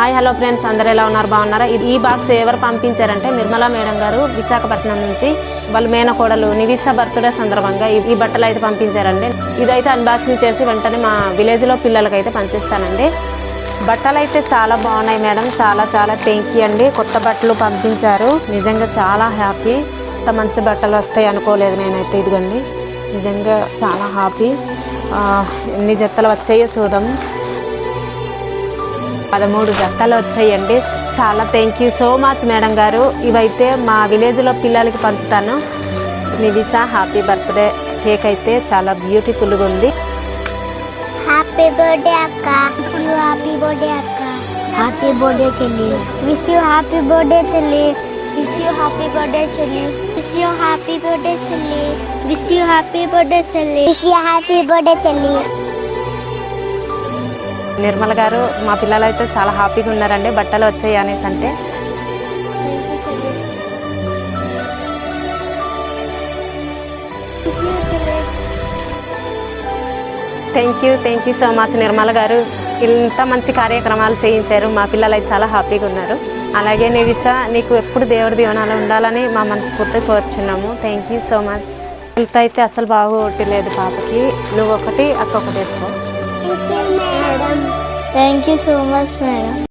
Hi hello friends అందరు ఎలా ఉన్నారు? బాగున్నారా? ఇది ఈ బాక్స్ ఎవరు పంపించారంటే నిర్మలా మేడం గారు విశాఖపట్నం నుంచి. వాళ్ళు మేనకోడలు నివిస బర్త్డే సందర్భంగా ఈ- బట్టలు అయితే పంపించారండి. ఇదైతే అన్బాక్సింగ్ చేసి వెంటనే మా విలేజ్లో పిల్లలకైతే పంచిస్తానండి. బట్టలు అయితే చాలా బాగున్నాయి మేడం. చాలా చాలా థ్యాంక్ యూ అండి. కొత్త బట్టలు పంపించారు. నిజంగా చాలా హ్యాపీ ఇంత మంచి బట్టలు వస్తాయి అనుకోలేదు నేనైతే ఇదిగండి. నిజంగా చాలా హ్యాపీ ఎన్ని జత్తలు వచ్చాయో చూద్దాం. పదమూడు జతలు వచ్చాయండి. చాలా thank you so much madam గారు. ఇవైతే మా విలేజ్లో పిల్లలకి పంచుతాను. నివిసా హ్యాపీ బర్త్డే కేక్ అయితే చాలా బ్యూటిఫుల్గా ఉంది. హ్యాపీ బర్త్డే అక్క. హ్యాపీ బర్త్డే అక్క. హ్యాపీ బర్త్డే చెల్లి. విష్ యూ హ్యాపీ బర్త్డే చెల్లి. విష్ యూ హ్యాపీ బర్త్డే చెల్లి. విష్ యూ హ్యాపీ బర్త్డే చెల్లి. విష్ యూ హ్యాపీ బర్త్డే చెల్లి. విష్ యూ హ్యాపీ బర్త్డే చెల్లి. నిర్మల గారు మా పిల్లలు అయితే చాలా హ్యాపీగా ఉన్నారండి బట్టలు వచ్చాయి అనేసి అంటే. Thank you thank you so much Nirmala గారు. ఇంత మంచి కార్యక్రమాలు చేయించారు మా పిల్లలు అయితే చాలా హ్యాపీగా ఉన్నారు. అలాగే నివిసా నీకు ఎప్పుడు దేవుడి దీవనాలు ఉండాలని మా మనస్ఫూర్తి కోరుచున్నాము. థ్యాంక్ యూ సో మచ్ ఇంత అయితే అసలు బాగోట్లేదు పాపకి. నువ్వు ఒకటి అక్క ఒకటి వేసుకో. Madam thank you so much madam